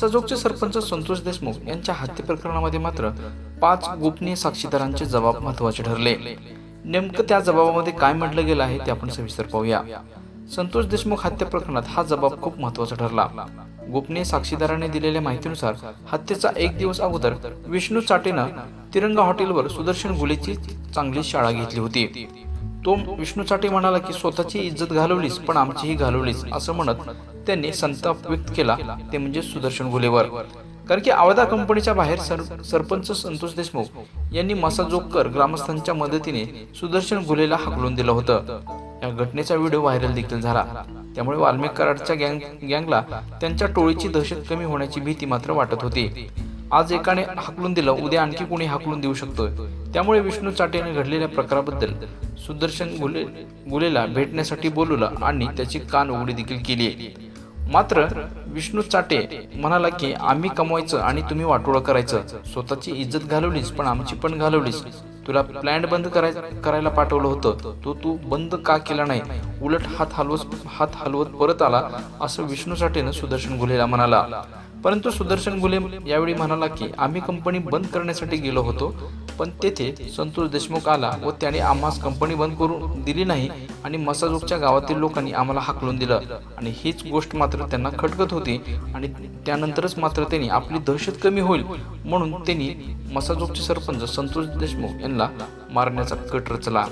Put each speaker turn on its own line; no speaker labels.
सजोगचे सरपंच संतोष देशमुख यांच्या हत्ये प्रकरणामध्ये मात्र पाच गोपनीय साक्षीदारांचे जबाब महत्त्वाचे ठरले. नेमकं त्या जबाबामध्ये काय म्हटलं गेलं आहे ते आपण सविस्तर पाहूया. संतोष देशमुख हत्या प्रकरणात हा जबाब खूप महत्त्वाचा ठरला. गोपनीय साक्षीदाराने दिलेल्या माहितीनुसार हत्येचा एक दिवस अगोदर विष्णू चाटेनं तिरंगा हॉटेलवर सुदर्शन गुलेची चांगली शाळा घेतली होती. तो विष्णू चाटे म्हणाला की स्वतःची इज्जत घालवलीस पण आमचीही घालवलीस असं म्हणत त्यांनी संताप व्यक्त केला ते म्हणजे सुदर्शन गुलेवर कारण की आवदा कंपनीच्या बाहेर सर सरपंच संतोष देशमुख यांनी मसाजोगकर ग्रामस्थांच्या मदतीने सुदर्शन गुलेला हाकलून दिलं होतं. या घटनेचा व्हिडिओ व्हायरल देखील झाला. त्यामुळे वाल्मिक कराडच्या गँग गँगला त्यांच्या टोळीची दहशत कमी होण्याची भीती मात्र वाटत होती. आज एकाने हाकलून दिलं उद्या आणखी कोणी हाकलून देऊ शकतोय. त्यामुळे विष्णू चाटेने घडलेल्या प्रकाराबद्दल सुदर्शन गुले गुलेला भेटण्यासाठी बोलवलं आणि त्याची कान उघडी देखील केली. मात्र विष्णू चाटे म्हणाला की आम्ही कमवायचं आणि तुम्ही वाटोळं करायचं. स्वतःची इज्जत घालवलीस पण आमची पण घालवलीस. तुला प्लॅन्ट बंद कराय करायला पाठवलं होतं. तो तू बंद का केला नाही? उलट हात हलवत हात हलवत परत आला असं विष्णू चाटेनं सुदर्शन गुलेला म्हणाला. परंतु सुदर्शन गुलेम यावेळी म्हणाला की आम्ही कंपनी बंद करण्यासाठी गेलो होतो पण तेथे संतोष देशमुख आला व त्याने आम्हास कंपनी बंद करून दिली नाही आणि मसाजोगच्या गावातील लोकांनी आम्हाला हाकलून दिलं. आणि हीच गोष्ट मात्र त्यांना खटकत होती आणि त्यानंतरच मात्र त्यांनी आपली दहशत कमी होईल म्हणून त्यांनी मसाजोगचे सरपंच संतोष देशमुख यांना मारण्याचा कट रचला.